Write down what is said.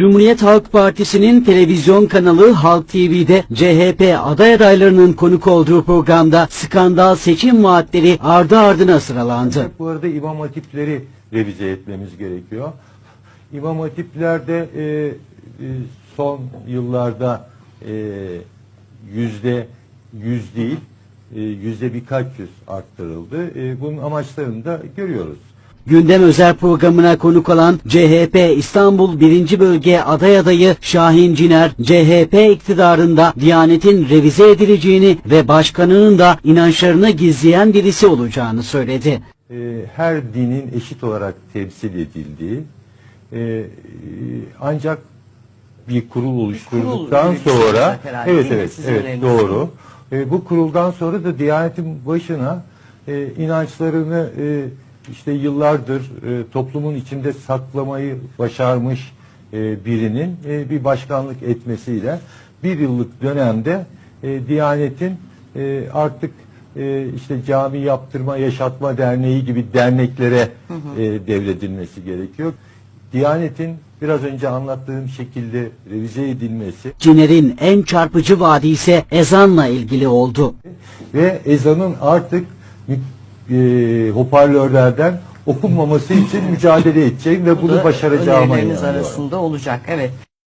Cumhuriyet Halk Partisi'nin televizyon kanalı Halk TV'de CHP aday adaylarının konuk olduğu programda skandal seçim vaatleri ardı ardına sıralandı. Bu arada imam hatipleri revize etmemiz gerekiyor. İmam hatiplerde e, e, son yıllarda e, yüzde yüz değil, e, yüzde birkaç yüz arttırıldı. E, bunun amaçlarını da görüyoruz. Gündem özel programına konuk olan CHP İstanbul 1. Bölge aday adayı Şahin Ciner, CHP iktidarında Diyanet'in revize edileceğini ve başkanının da inançlarını gizleyen birisi olacağını söyledi. e, her dinin eşit olarak temsil edildiği e, e, ancak bir kurul oluşturduktan öyle bir şey sonra evet evet evet doğru. E, bu kuruldan sonra da Diyanet'in başına inançlarını işte yıllardır e, toplumun içinde saklamayı başarmış e, birinin e, bir başkanlık etmesiyle bir yıllık dönemde e, Diyanet'in e, artık e, işte cami yaptırma yaşatma derneği gibi derneklere e, devredilmesi gerekiyor. Diyanet'in biraz önce anlattığım şekilde revize edilmesi Ciner'in en çarpıcı vaadi ise ezanla ilgili oldu. ve ezanın artık e, hoparlörlerden okunmaması için mücadele edeceğim ve Bu bunu da başaracağıma önerileriniz inanıyorum. arasında olacak. Evet.